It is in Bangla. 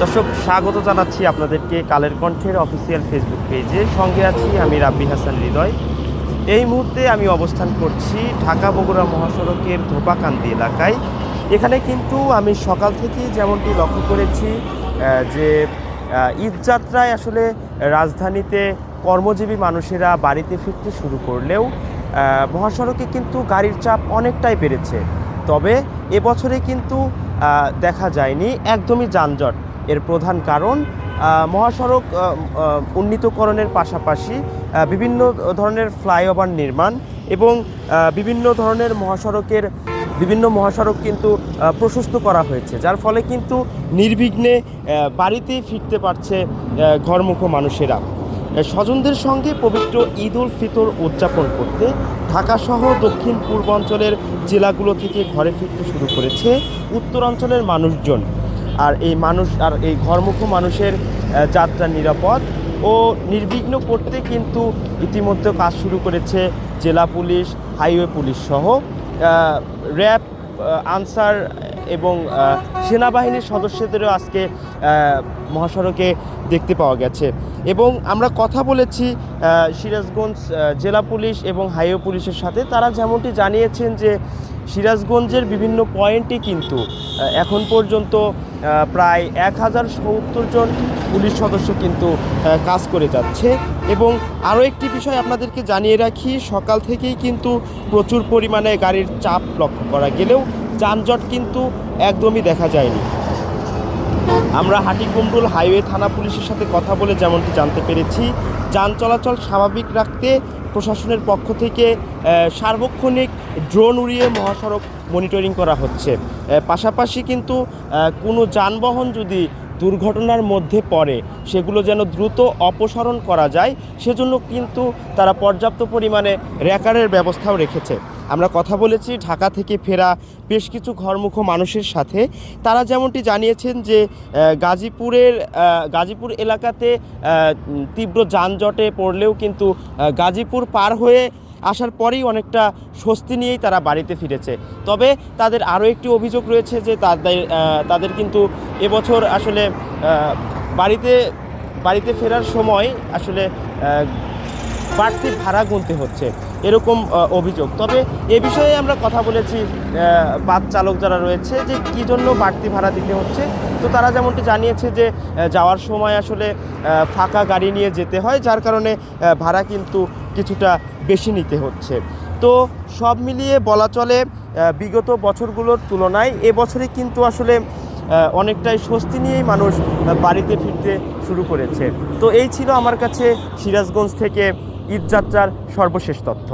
দর্শক, স্বাগত জানাচ্ছি আপনাদেরকে কালের কণ্ঠের অফিসিয়াল ফেসবুক পেজে সঙ্গে আছি আমি রাব্বি হাসান হৃদয়। এই মুহূর্তে আমি অবস্থান করছি ঢাকা বগুড়া মহাসড়কের ধোপাকান্দি এলাকায়। এখানে কিন্তু আমি সকাল থেকেই যেমনটি লক্ষ্য করেছি যে ঈদযাত্রায় আসলে রাজধানীতে কর্মজীবী মানুষেরা বাড়িতে ফিরতে শুরু করলেও মহাসড়কে কিন্তু গাড়ির চাপ অনেকটাই বেড়েছে। তবে এবছরে কিন্তু দেখা যায়নি। একদমই যানজট এর প্রধান কারণ মহাসড়ক উন্নীতকরণের পাশাপাশি বিভিন্ন ধরনের ফ্লাইওভার নির্মাণ এবং বিভিন্ন ধরনের মহাসড়কের, বিভিন্ন মহাসড়ক কিন্তু প্রশস্ত করা হয়েছে, যার ফলে কিন্তু নির্বিঘ্নে বাড়িতেই ফিরতে পারছে ঘরমুখ মানুষেরা। স্বজনদের সঙ্গে পবিত্র ঈদ উল ফিতর উদযাপন করতে ঢাকাসহ দক্ষিণ পূর্বাঞ্চলের জেলাগুলো থেকে ঘরে ফিরতে শুরু করেছে উত্তরাঞ্চলের মানুষজন। আর এই মানুষ, আর এই ঘরমুখ মানুষের যাত্রা নিরাপদ। ও নির্বিঘ্ন করতে কিন্তু ইতিমধ্যে কাজ শুরু করেছে জেলা পুলিশ, হাইওয়ে পুলিশ সহ। র্যাব আনসার এবং সেনাবাহিনীর সদস্যদেরও আজকে মহাসড়কে দেখতে পাওয়া গেছে। এবং আমরা কথা বলেছি সিরাজগঞ্জ জেলা পুলিশ এবং হাইওয়ে পুলিশের সাথে। তারা যেমনটি জানিয়েছেন যে, সিরাজগঞ্জের বিভিন্ন পয়েন্টে কিন্তু এখন পর্যন্ত প্রায় এক হাজার সত্তর জন পুলিশ সদস্য কিন্তু কাজ করে যাচ্ছে। এবং আরও একটি বিষয় আপনাদেরকে জানিয়ে রাখি, সকাল থেকেই কিন্তু প্রচুর পরিমাণে গাড়ির চাপ লক্ষ্য করা গেলেও যানজট কিন্তু একদমই দেখা যায়নি। আমরা হাটিকুমরুল হাইওয়ে থানা পুলিশের সাথে কথা বলে যেমনটি জানতে পেরেছি, যান চলাচল স্বাভাবিক রাখতে প্রশাসনের পক্ষ থেকে সার্বক্ষণিক ড্রোন উড়িয়ে মহাসড়ক মনিটরিং করা হচ্ছে। পাশাপাশি কিন্তু কোনো যানবাহন যদি দুর্ঘটনার মধ্যে পড়ে, সেগুলো যেন দ্রুত অপসারণ করা যায়, সেজন্য কিন্তু তারা পর্যাপ্ত পরিমাণে র্যাকারের ব্যবস্থাও রেখেছে। আমরা কথা বলেছি ঢাকা থেকে ফেরা বেশ কিছু ঘরমুখ মানুষের সাথে। তারা যেমনটি জানিয়েছেন যে গাজীপুরের গাজীপুর এলাকাতে তীব্র যানজটে পড়লেও কিন্তু গাজীপুর পার হয়ে আসার পরেই অনেকটা স্বস্তি নিয়েই তারা বাড়িতে ফিরেছে। তবে তাদের আরও একটি অভিযোগ রয়েছে যে, তাদের তাদের কিন্তু এবছর আসলে বাড়িতে বাড়িতে ফেরার সময় আসলে বাড়তি ভাড়া গুনতে হচ্ছে, এরকম অভিযোগ। তবে এ বিষয়ে আমরা কথা বলেছি বাস চালক যারা রয়েছে যে কী জন্য বাড়তি ভাড়া দিতে হচ্ছে। তো তারা যেমনটি জানিয়েছে যে যাওয়ার সময় আসলে ফাঁকা গাড়ি নিয়ে যেতে হয়, যার কারণে ভাড়া কিন্তু কিছুটা বেশি নিতে হচ্ছে। তো সব মিলিয়ে বলা চলে বিগত বছরগুলোর তুলনায় এবছরে কিন্তু আসলে অনেকটাই স্বস্তি নিয়েই মানুষ বাড়িতে ফিরতে শুরু করেছে। তো এই ছিল আমার কাছে সিরাজগঞ্জ থেকে ঈদযাত্রার সর্বশেষ তথ্য।